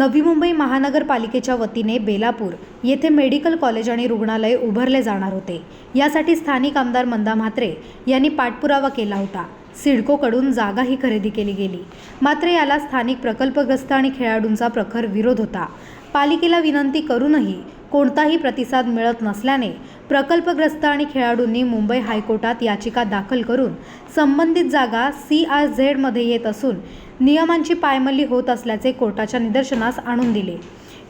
नवी मुंबई महानगरपालिकेच्या वतीने बेलापूर येथे मेडिकल कॉलेज आणि रुग्णालय उभारले जाणार होते. यासाठी स्थानिक आमदार मंदा म्हात्रे यांनी पाठपुरावा केला होता. सिडकोकडून जागाही खरेदी केली गेली. मात्र याला स्थानिक प्रकल्पग्रस्त आणि खेळाडूंचा प्रखर विरोध होता. पालिकेला विनंती करूनही कोणताही प्रतिसाद मिळत नसल्याने प्रकल्पग्रस्त आणि खेळाडूंनी मुंबई हायकोर्टात याचिका दाखल करून संबंधित जागा सी आर झेडमध्ये येत असून नियमांची पायमल्ली होत असल्याचे कोर्टाच्या निदर्शनास आणून दिले.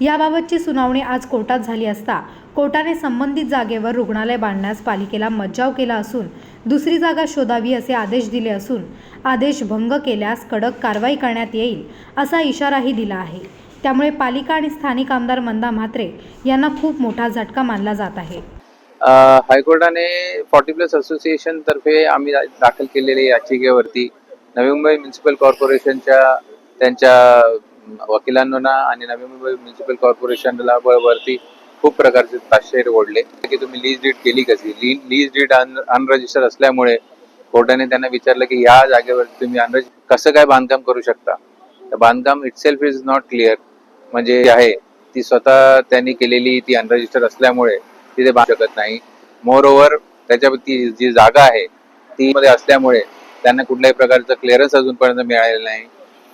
याबाबतची सुनावणी आज कोर्टात झाली असता कोर्टाने संबंधित जागेवर रुग्णालय बांधण्यास पालिकेला मज्जाव केला असून दुसरी जागा शोधावी असे आदेश दिले असून आदेश भंग केल्यास कडक कारवाई करण्यात येईल असा इशाराही दिला आहे. त्यामुळे पालिका आणि स्थानिक आमदार मंदा म्हात्रे यांना खूप मोठा झटका मानला जात आहे. हायकोर्टाने फॉर्टी प्लस असोसिएशन तर्फे आम्ही दाखल केलेल्या याचिकेवरती नवी मुंबई म्युन्सिपल कॉर्पोरेशनच्या त्यांच्या वकिलांना आणि नवी मुंबई म्युन्सिपल कॉर्पोरेशनला वरती खूप प्रकारचे ताशेर ओढले की तुम्ही लीज डीड केली कशी? ली लीज डीड अनरजिस्टर असल्यामुळे कोर्टाने त्यांना विचारलं की या जागेवर तुम्ही अनरज कसं काय बांधकाम करू शकता? तर बांधकाम इटसेल्फ इज नॉट क्लिअर म्हणजे आहे ती स्वतः त्यांनी केलेली ती अनरजिस्टर्ड असल्यामुळे तिथे बांधू शकत नाही. मोर ओव्हर त्याच्यावरती जी जागा आहे ती मध्ये असल्यामुळे त्यांना कुठल्याही प्रकारचं क्लिअरन्स अजूनपर्यंत मिळालेलं नाही.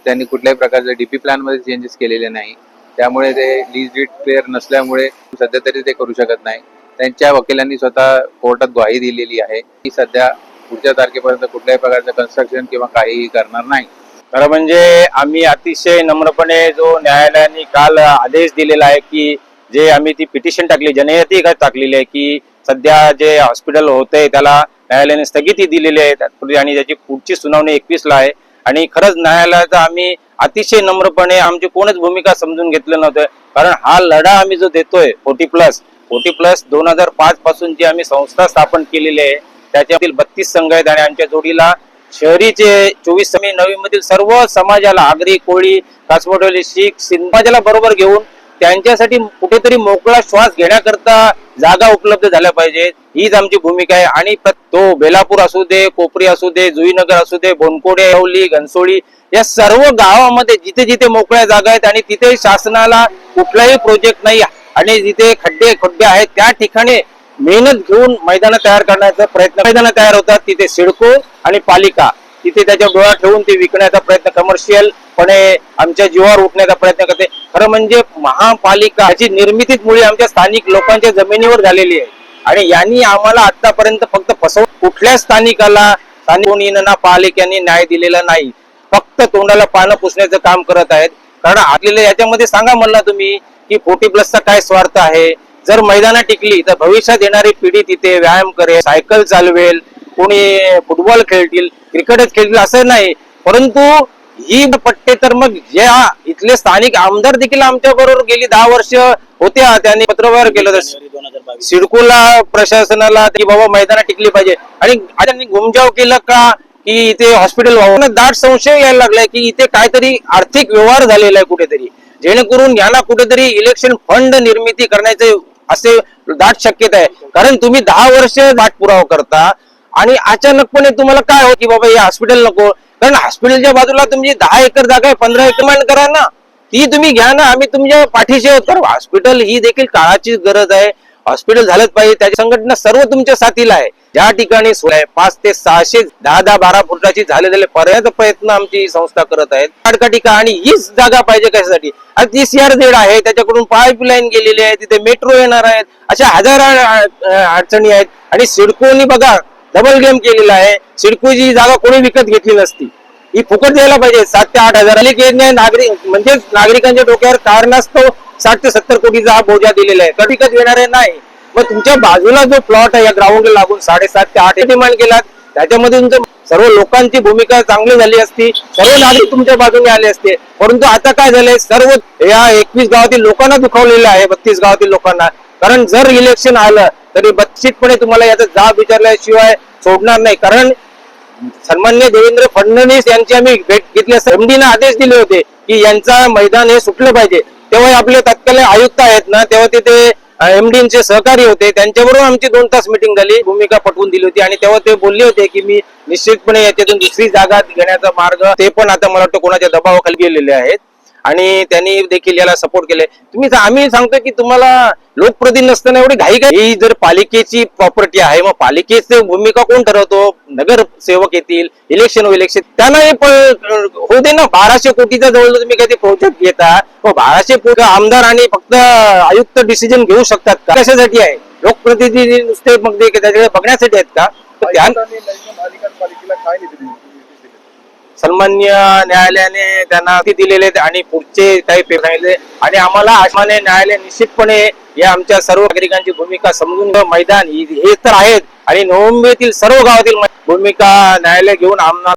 त्यांनी कुठल्याही प्रकारचं डीपी प्लॅनमध्ये चेंजेस केलेले नाही. त्यामुळे ते लीज डीड क्लिअर नसल्यामुळे सध्या तरी ते करू शकत नाही. त्यांच्या वकिलांनी स्वतः कोर्टात ग्वाही दिलेली आहे की सध्या पुढच्या तारखेपर्यंत कुठल्याही प्रकारचं कन्स्ट्रक्शन किंवा काहीही करणार नाही. खरं म्हणजे आम्ही अतिशय नम्रपणे जो न्यायालयाने काल आदेश दिलेला आहे की जे आम्ही ती पिटिशन टाकली जनयती टाकलेली आहे की सध्या जे हॉस्पिटल होते त्याला न्यायालयाने स्थगिती दिलेली आहे. आणि त्याची पुढची सुनावणी एकवीसला आहे. आणि खरंच न्यायालयाचा आम्ही अतिशय नम्रपणे आमची कोणच भूमिका समजून घेतलं नव्हतं. कारण हा लढा आम्ही जो देतोय फोर्टी प्लस फोर्टी प्लस दोन हजार पाच पासून जी आम्ही संस्था स्थापन केलेली आहे त्याच्यातील बत्तीस संघ आहेत आणि आमच्या जोडीला शहरीचे चोवीस समी नवी मधील सर्व समाजाला आगरी कोळी कासमोटवली शीख समाजाला बरोबर घेऊन त्यांच्यासाठी कुठेतरी मोकळा श्वास घेण्याकरता जागा उपलब्ध झाल्या पाहिजेत. हीच आमची भूमिका आहे. आणि तो बेलापूर असू दे कोपरी असू दे जुईनगर असू दे बोनकोडे येवली घनसोळी या सर्व गावामध्ये जिथे जिथे मोकळ्या जागा आहेत आणि तिथे शासनाला कुठलाही प्रोजेक्ट नाही आणि जिथे खड्डे खड्डे आहेत त्या ठिकाणी मेहनत घेऊन मैदान तयार करण्याचा प्रयत्न मैदान तयार होतात तिथे सिडको आणि पालिका. तिथे त्याच्या डोळा ठेवून ते विकण्याचा प्रयत्न कमर्शियल पणे आमच्या जीवावर उठण्याचा प्रयत्न करते. खरं म्हणजे महापालिका ह्याची निर्मितीच मुळे आमच्या स्थानिक लोकांच्या जमिनीवर झालेली आहे. आणि यांनी आम्हाला आतापर्यंत फक्त फसव कुठल्या स्थानिकाला स्थानिक ना पालिकांनी न्याय दिलेला नाही. फक्त तोंडाला पानं पुसण्याचं काम करत आहेत. कारण आपल्याला याच्यामध्ये सांगा म्हणला तुम्ही की फोर्टी प्लसचा काय स्वार्थ आहे? जर मैदानात टिकली तर भविष्यात येणारी पिढी तिथे व्यायाम करेल सायकल चालवेल कोणी फुटबॉल खेळतील क्रिकेटच खेळतील असं नाही. परंतु ही पट्टे तर मग ज्या इथले स्थानिक आमदार देखील आमच्या बरोबर गेली दहा वर्ष होत्या त्यांनी पत्रव्यवहार केलं. तर सिडकोला प्रशासनाला की बाबा मैदाना टिकली पाहिजे. आणि त्यांनी घुमजाव केलं का की इथे हॉस्पिटल व्हावं. दाट संशय यायला लागलाय की इथे काहीतरी आर्थिक व्यवहार झालेला आहे कुठेतरी. जेणेकरून यांना कुठेतरी इलेक्शन फंड निर्मिती करण्याचे असे दाट शक्यता आहे. कारण तुम्ही दहा वर्ष पाठपुरावा करता आणि अचानकपणे तुम्हाला काय हो की बाबा हे हॉस्पिटल नको. कारण हॉस्पिटलच्या बाजूला तुमची दहा एकर जागा आहे पंधरा एकर मांड करा ना. ती तुम्ही घ्या ना आम्ही तुमच्या पाठीशी आहोत. कारण हॉस्पिटल ही देखील काळाची गरज आहे. हॉस्पिटल झालंच पाहिजे. त्याची संघटना सर्व तुमच्या साथीला आहे. ज्या ठिकाणी पाच ते सहाशे दहा दहा बारा फुटाची झाले झाले पर्याय प्रयत्न आमची संस्था करत आहेत. काडकाटिका आणि हीच जागा पाहिजे कशासाठी? आता ती सीआरझेड आहे त्याच्याकडून पाईपलाईन गेलेली आहे तिथे मेट्रो येणार आहेत अशा हजार अडचणी आहेत. आणि सिडकोनी बघा डबल गेम केलेला आहे. सिडकोची जागा कोणी विकत घेतली नसती. ही फुकट द्यायला पाहिजे. सात ते आठ हजार नागरिक म्हणजे नागरिकांच्या डोक्यावर कारणास्तव साठ ते सत्तर कोटीचा हा बोजा दिलेला आहे. तर येणार आहे नाही. मग तुमच्या बाजूला जो प्लॉट आहे या ग्राउंडला लागून साडेसात ते आठ डिमांड केलात. त्याच्यामध्ये तुमचं सर्व लोकांची भूमिका चांगली झाली असती सर्व नागरिक तुमच्या बाजूने आले असते. परंतु आता काय झालंय सर्व या एकवीस गावातील लोकांना दुखावलेलं आहे बत्तीस गावातील लोकांना. कारण जर इलेक्शन आलं तरी बत्तीसपणे तुम्हाला याचा जाब विचारल्याशिवाय सोडणार नाही. कारण सन्मान्य देवेंद्र फडणवीस यांची आम्ही भेट घेतली असता एमडीने आदेश दिले होते की यांचा मैदान हे सुटलं पाहिजे. तेव्हा आपले तत्कालीन आयुक्त आहेत ना तेव्हा तिथे एमडीचे सहकारी होते. त्यांच्याबरोबर आमची दोन तास मिटिंग झाली. भूमिका पटवून दिली होती. आणि तेव्हा ते बोलले होते की मी निश्चितपणे याच्यातून दुसरी जागा घेण्याचा मार्ग ते पण आता मला वाटतं कोणाच्या दबावाखाली गेलेले आहेत. आणि त्यांनी देखील याला सपोर्ट केले. तुम्ही आम्ही सांगतो की तुम्हाला लोकप्रतिनिधी नसताना एवढी घाई काय? ही जर पालिकेची प्रॉपर्टी आहे मग पालिकेची भूमिका कोण ठरवतो? नगरसेवक येतील इलेक्शन इलेक्शन त्यांना हे होऊ दे ना बाराशे कोटीचा जवळ तुम्ही काही प्रोजेक्ट घेता मग बाराशे कोटी आमदार आणि फक्त आयुक्त डिसिजन घेऊ शकतात का? कशासाठी आहे? लोकप्रतिनिधी नुसते मग ते त्याच्याकडे बघण्यासाठी आहेत का? तर त्या सन्मान्य न्यायालयाने त्यांना ते दिलेले आणि पुढचे काही पेपर सांगितले. आणि आम्हाला आसमान्य न्यायालय निश्चितपणे या आमच्या सर्व नागरिकांची भूमिका समजून मैदान हे तर आहेत. आणि नोव्हेंबरतील सर्व गावातील भूमिका न्यायालय घेऊन आम्हाला